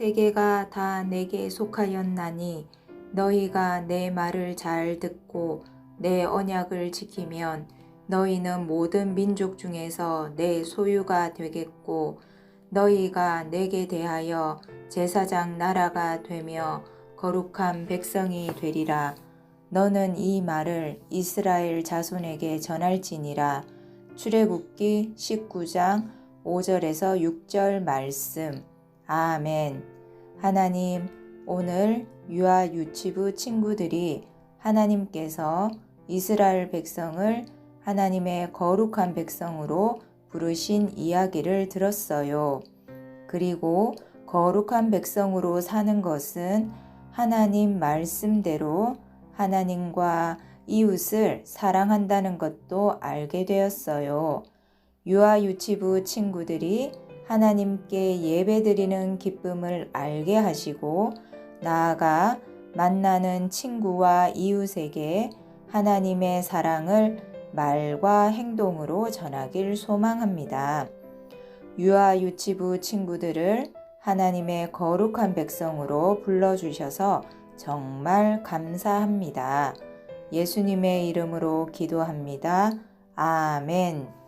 세계가 다 내게 속하였나니 너희가 내 말을 잘 듣고 내 언약을 지키면 너희는 모든 민족 중에서 내 소유가 되겠고 너희가 내게 대하여 제사장 나라가 되며 거룩한 백성이 되리라. 너는 이 말을 이스라엘 자손에게 전할지니라. 출애굽기 19장 5절에서 6절 말씀. 아멘. 하나님, 오늘 유아 유치부 친구들이 하나님께서 이스라엘 백성을 하나님의 거룩한 백성으로 부르신 이야기를 들었어요. 그리고 거룩한 백성으로 사는 것은 하나님 말씀대로 하나님과 이웃을 사랑한다는 것도 알게 되었어요. 유아 유치부 친구들이 하나님께 예배드리는 기쁨을 알게 하시고 나아가 만나는 친구와 이웃에게 하나님의 사랑을 말과 행동으로 전하길 소망합니다. 유아 유치부 친구들을 하나님의 거룩한 백성으로 불러주셔서 정말 감사합니다. 예수님의 이름으로 기도합니다. 아멘.